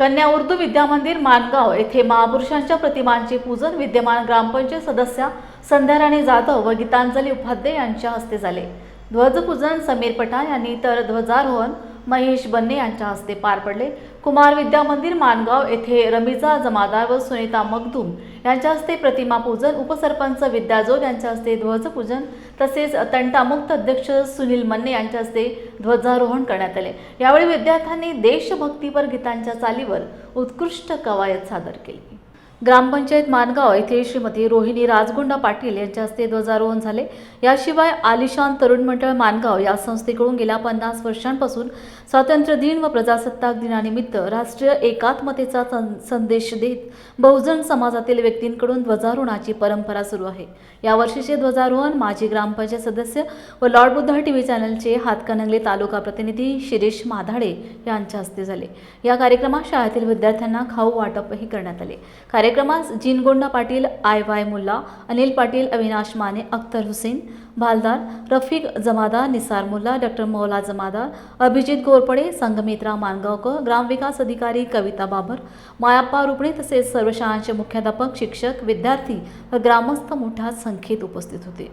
कन्या उर्दू विद्यामंदिर मानगाव येथे महापुरुषांच्या प्रतिमांचे पूजन विद्यमान ग्रामपंचायत सदस्या संध्याराणी जाधव व गीतांजली उपाध्ये यांच्या हस्ते झाले. ध्वजपूजन समीर पठाण यांनी तर ध्वजारोहण महेश बन्ने यांच्या हस्ते पार पडले. कुमार विद्यामंदिर मानगाव येथे रमिजा जमादार व सुनीता मगदूम यांच्या हस्ते प्रतिमा पूजन उपसरपंच विद्याजोग यांच्या हस्ते ध्वजपूजन तसेच तंटामुक्त अध्यक्ष सुनील मन्ने यांच्या हस्ते ध्वजारोहण करण्यात आले. यावेळी विद्यार्थ्यांनी देशभक्तीपर गीतांच्या चालीवर उत्कृष्ट कवायत सादर केली. ग्रामपंचायत मानगाव येथे श्रीमती रोहिणी राजगुंडा पाटील यांच्या हस्ते ध्वजारोहण झाले. याशिवाय आलिशान तरुण मंडळ मानगाव या संस्थेकडून गेल्या पन्नास वर्षांपासून स्वातंत्र्य दिन व प्रजासत्ताक दिनानिमित्त राष्ट्रीय एकात्मतेचा सं- संदेश देत बहुजन समाजातील व्यक्तींकडून ध्वजारोहणाची परंपरा सुरू आहे. यावर्षीचे ध्वजारोहण माजी ग्रामपंचायत सदस्य व लॉर्ड बुद्धा टीव्ही चॅनलचे हातकणंगले तालुका प्रतिनिधी शिरीष माधाडे यांच्या हस्ते झाले. या कार्यक्रमात शाळेतील विद्यार्थ्यांना खाऊ वाटपही करण्यात आले. कार्यक्रमास Jingonda Patil I Y Mulla Anil Patil Avinash Mane Akhtar Hussain Bhaldar Rafiq Jamadar Nisar Mulla doctor Maula Jamadar Abhijit Gorpade Sanghamitra Mangaonkar ग्रामविकास अधिकारी कविता बाबर मायाप्पा रुपणे तसेच सर्व शाळांचे मुख्याध्यापक शिक्षक विद्यार्थी व ग्रामस्थ मोठ्या संख्येत उपस्थित होते.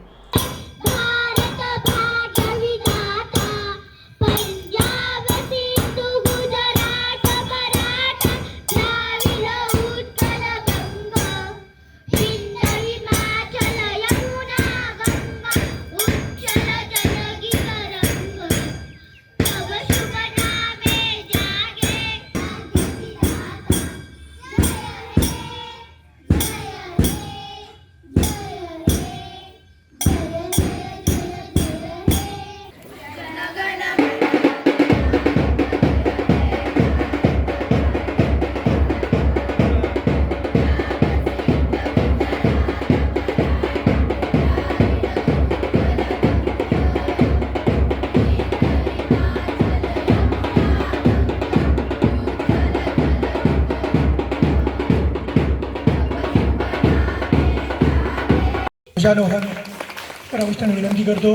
પ્રભુષ્ઠાને વિનંતી કરતો.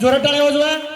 જોરા તાળીઓ જોવા